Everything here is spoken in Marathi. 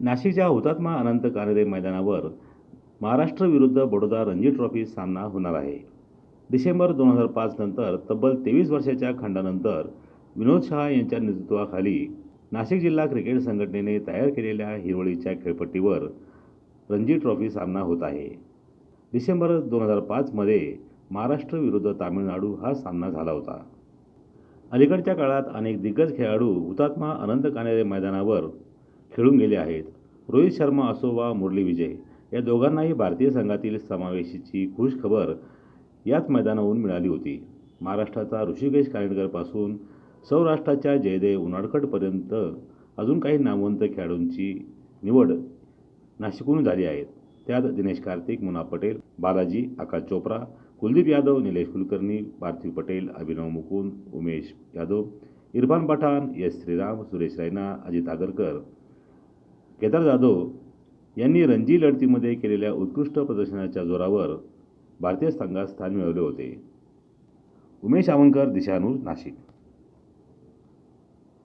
नाशिकच्या हुतात्मा अनंत कानडे मैदानावर महाराष्ट्र विरुद्ध बडोदा रणजी ट्रॉफी सामना होणार आहे. डिसेंबर दोन हजार पाच नंतर तब्बल तेवीस वर्षाच्या खंडानंतर विनोद शहा यांच्या नेतृत्वाखाली नाशिक जिल्हा क्रिकेट संघटनेने तयार केलेल्या हिरवळीच्या खेळपट्टीवर रणजी ट्रॉफी सामना होत आहे. डिसेंबर दोन हजार पाचमध्ये महाराष्ट्र विरुद्ध तामिळनाडू हा सामना झाला होता. अलीकडच्या काळात अनेक दिग्गज खेळाडू हुतात्मा अनंत कानेरे मैदानावर खेळून गेले आहेत. रोहित शर्मा असो वा मुरली विजय या दोघांनाही भारतीय संघातील समावेशीची खुश खबर याच मैदानाहून मिळाली होती. महाराष्ट्राचा ऋषिकेश कानेटकरपासून सौराष्ट्राच्या जयदेव उनाडकटपर्यंत अजून काही नामवंत खेळाडूंची निवड नाशिकहून झाली आहे. त्यात दिनेश कार्तिक मुना पटेल बालाजी आकाश चोप्रा कुलदीप यादव निलेश कुलकर्णी पार्थिव पटेल अभिनव मुकुंद उमेश यादव इरफान पठाण यश श्रीराम सुरेश रैना अजित आगरकर केदार जाधव यांनी रणजी लढतीमध्ये केलेल्या उत्कृष्ट प्रदर्शनाच्या जोरावर भारतीय संघात स्थान मिळवले होते. उमेश आवंकर दिशानूर नाशिक.